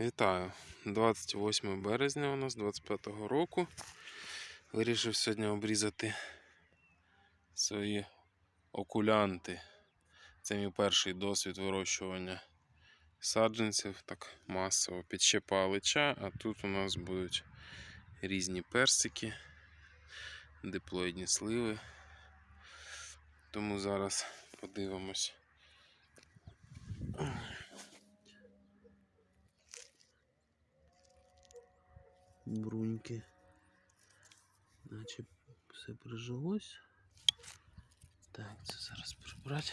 Вітаю! 28 березня у нас 25-го року. Вирішив сьогодні обрізати свої окулянти. Це мій перший досвід вирощування саджанців так масово під ще а тут у нас будуть різні персики, диплоїдні сливи. Тому зараз подивимось. Бруньки. Наче все прижилось. Так, це зараз прибрати.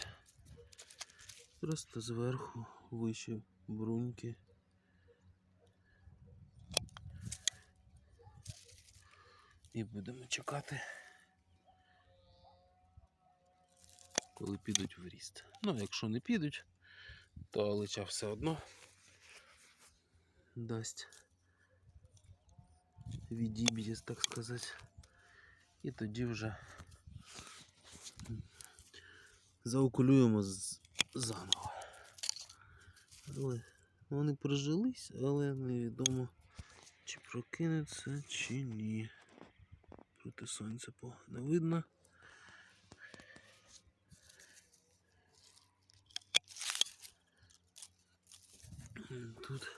Просто зверху вище бруньки. І будемо чекати, коли підуть в ріст. Ну, якщо не підуть, то алича все одно дасть відіб'є, так сказати. І тоді вже заокулюємо заново. Але вони прижились, але невідомо чи прокинуться, чи ні. Проти сонця погано видно. Тут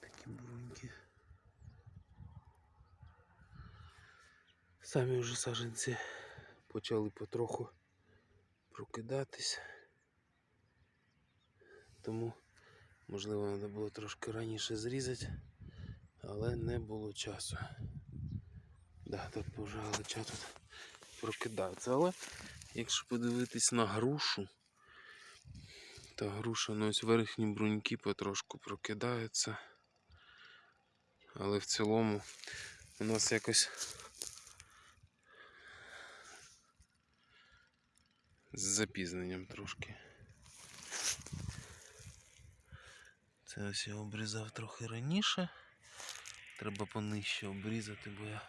такі бруньки. Самі вже саженці почали потроху прокидатись. Тому, можливо, треба було трошки раніше зрізати, але не було часу. Да, тут галича тут прокидається. Але якщо подивитись на грушу, то груша, ну ось верхні бруньки потрошку прокидаються. Але в цілому у нас якось з запізненням трошки. Це ось я обрізав трохи раніше. Треба понижче обрізати, бо я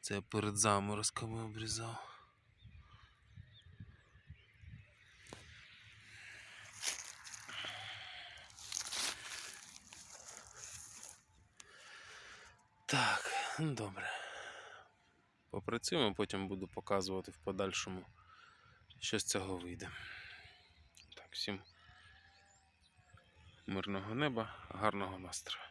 це перед заморозками обрізав. Так, ну добре. Попрацюємо, потім буду показувати в подальшому, що з цього вийде. Так, всім мирного неба, гарного настрою.